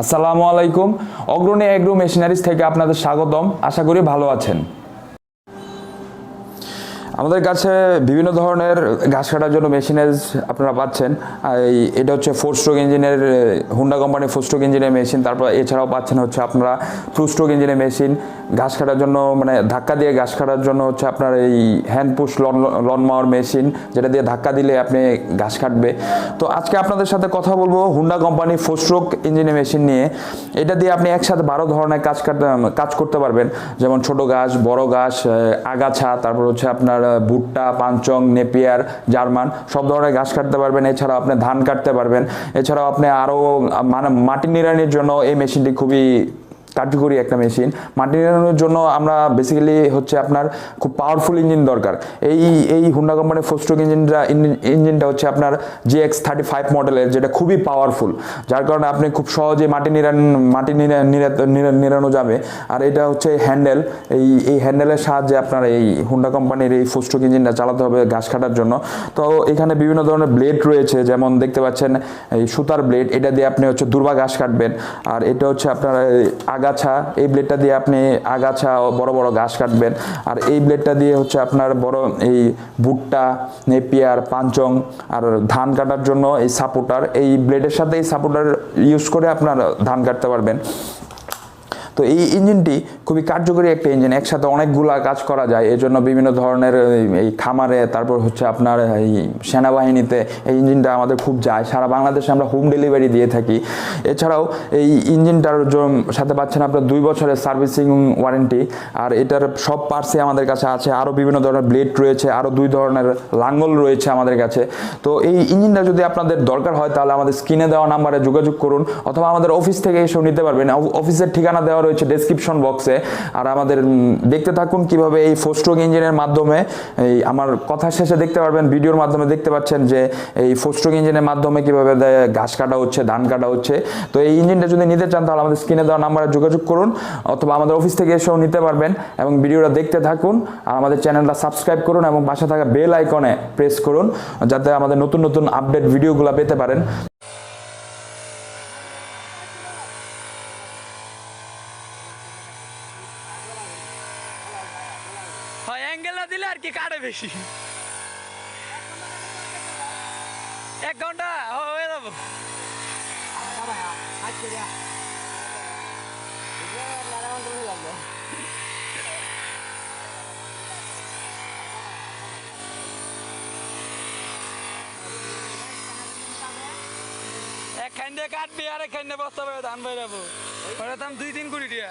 আসসালামু আলাইকুম। অগ্রণী এগ্রো মেশিনারিজ থেকে আপনাদের স্বাগতম। আশা করি ভালো আছেন। আমাদের কাছে বিভিন্ন ধরনের ঘাস কাটার জন্য মেশিনের আপনারা পাচ্ছেন। এটা হচ্ছে ফোর স্ট্রোক ইঞ্জিনের হুন্ডা কোম্পানির ফোর স্ট্রোক ইঞ্জিনের মেশিন তারপর এছাড়াও পাচ্ছেন হচ্ছে আপনারা টু স্ট্রোক ইঞ্জিনের মেশিন ঘাস কাটার জন্য মানে ধাক্কা দিয়ে ঘাস কাটার জন্য হচ্ছে আপনার এই hand push lawn lawn mower machine যেটা দিয়ে ধাক্কা দিলে আপনি ঘাস কাটবে। তো আজকে আপনাদের সাথে কথা বলব হুন্ডা কোম্পানি ফোর স্ট্রোক ইঞ্জিনের মেশিন নিয়ে। এটা দিয়ে আপনি একসাথে বারো ধরনের কাজ কাজ করতে পারবেন। যেমন ছোট ঘাস বড় আহ, আগাছা তারপর হচ্ছে আপনার ভুট্টা পাঞ্চং নেপিয়ার, জার্মান, সব ধরনের ঘাস কাটতে পারবেন। এছাড়াও আপনি ধান কাটতে পারবেন। এছাড়াও আপনি আরও মানে মাটি নিড়ানির জন্য এই মেশিনটি খুবই কার্যকরী একটা মেশিন। মাটি নিড়ানোর জন্য আমরা বেসিক্যালি হচ্ছে আপনার খুব পাওয়ারফুল ইঞ্জিন দরকার। এই এই হুন্ডা কোম্পানির ফোস্ট্রোক ইঞ্জিনটা ইঞ্জিনটা হচ্ছে আপনার জি এক্স থার্টি ফাইভ মডেলের যেটা খুবই পাওয়ারফুল যার কারণে আপনি খুব সহজে মাটি নিড়ান মাটি নিড়া- নিড়া- নিড়া- নিড়ানো যাবে। আর এটা হচ্ছে হ্যান্ডেল এই এই হ্যান্ডেলের সাহায্যে আপনার এই হুন্ডা কোম্পানির এই ফোস্ট্রোক ইঞ্জিনটা চালাতে হবে ঘাস কাটার জন্য। তো এখানে বিভিন্ন ধরনের ব্লেড রয়েছে, যেমন দেখতে পাচ্ছেন এই সুতার ব্লেড এটা দিয়ে আপনি হচ্ছে দুর্বা ঘাস কাটবেন। আর এটা হচ্ছে আপনার এই আগাছা, এই ব্লেডটা দিয়ে আপনি আগাছা বড় বড় ঘাস কাটবেন। আর এই ব্লেডটা দিয়ে হচ্ছে আপনার বড় এই ভুট্টা নেপিয়ার পাঞ্চং আর ধান কাটার জন্য এই সাপোর্টার এই ব্লেডের সাথে এই সাপোর্টার ইউজ করে আপনার ধান কাটতে পারবেন। তো এই ইঞ্জিনটি খুবই কার্যকরী একটা ইঞ্জিন একসাথে অনেকগুলা কাজ করা যায়। এই জন্য বিভিন্ন ধরনের, এই- খামারে, তারপর হচ্ছে আপনার, এই সেনাবাহিনীতে এই ইঞ্জিনটা আমাদের খুব যায়। সারা বাংলাদেশে আমরা হোম ডেলিভারি দিয়ে থাকি। এছাড়াও এই ইঞ্জিনটার সাথে পাচ্ছেন আপনার দুই বছরের সার্ভিসিং ওয়ারেন্টি আর এটার সব পার্টসই আমাদের কাছে আছে। আরও বিভিন্ন ধরনের ব্লেড রয়েছে আরও দুই ধরনের লাঙ্গল রয়েছে আমাদের কাছে। তো এই ইঞ্জিনটা যদি আপনাদের দরকার হয়, তাহলে আমাদের স্ক্রিনে দেওয়া নাম্বারে যোগাযোগ করুন, অথবা আমাদের অফিস থেকে এসেও নিতে পারবেন। অফিসের ঠিকানা দেওয়া রয়েছে ডেসক্রিপশন বক্সে আর আমাদের দেখতে থাকুন কীভাবে এই ফোস্ট্রোক ইঞ্জিনের মাধ্যমে, এই আমার কথা শেষে দেখতে পারবেন ভিডিওর মাধ্যমে দেখতে পাচ্ছেন যে এই ফোস্ট্রোক ইঞ্জিনের মাধ্যমে কীভাবে ঘাস কাটা হচ্ছে, ধান কাটা হচ্ছে। তো এই ইঞ্জিনটা যদি নিতে চান, তাহলে আমাদের স্ক্রিনে দেওয়া নাম্বারে যোগাযোগ করুন, অথবা আমাদের অফিস থেকে এসেও নিতে পারবেন, এবং ভিডিওটা দেখতে থাকুন, আর আমাদের চ্যানেলটা সাবস্ক্রাইব করুন, এবং পাশে থাকা বেল আইকনে প্রেস করুন, যাতে আমাদের নতুন নতুন আপডেট ভিডিওগুলো পেতে পারেন। হয় অ্যাঙ্গেল না দিলে আর কি কাটে বেশি। এক ঘণ্টা হয়ে যাব। একখান দিয়ে কাটবি আর একখান দিয়ে বস্তা ধান বেরাবো ওটা দাম দুই, তিন কুড়ি টিয়া।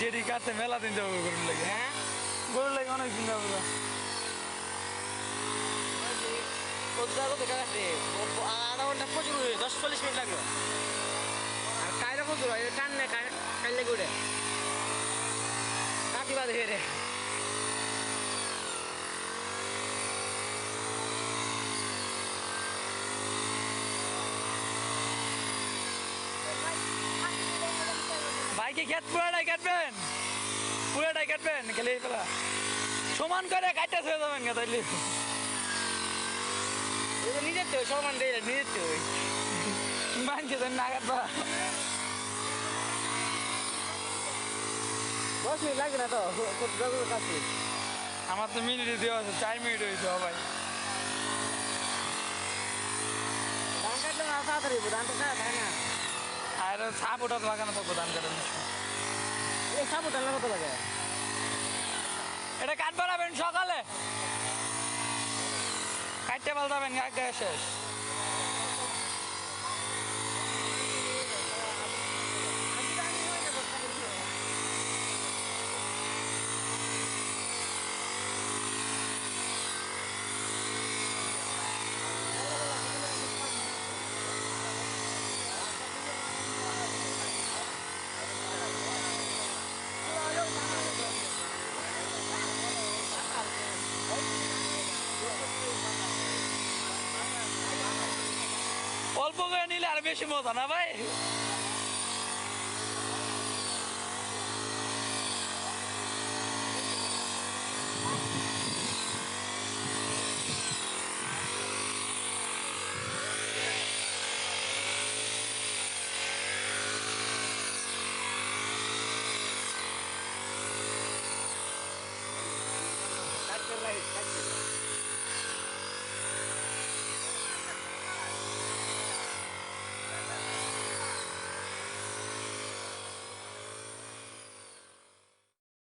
যেটি কাটতে মেলা দিন যাব গরুর লাগে হ্যাঁ গরুর লাগে অনেক দিন যাব আধা ঘণ্টা প্রচুর দশ চল্লিশ মিনিট লাগবে আর কায়রা প্রচুর হয় টান নেই কাইলে করে কাটি বাদে রে বাইকে খেত পুরাটাই কাটবেন। পুরাটাই কাটবেন খেলে পেলা সমান করে কাটতে হয়ে যাবেন গা তাইলে। নিজের তো সমান দেয় নিজের তো। মানছে তো না কাটবা। দশ মিনিট লাগবে না তো? কাছে আমার তো মিনিটে দেওয়া আছে চার মিনিট হয়েছে ভাই। ধান কাটলে না তাড়াতাড়ি ধান তো না। আর সাপ ওঠাতে লাগানো থাকব ধান কাটার এই সাপোর্ট আনলে কত লাগে? এটা কাটবার সকালে? কাটতে পাল্টাবেন আগে শেষ। cara, mexe montana, vai! That's the.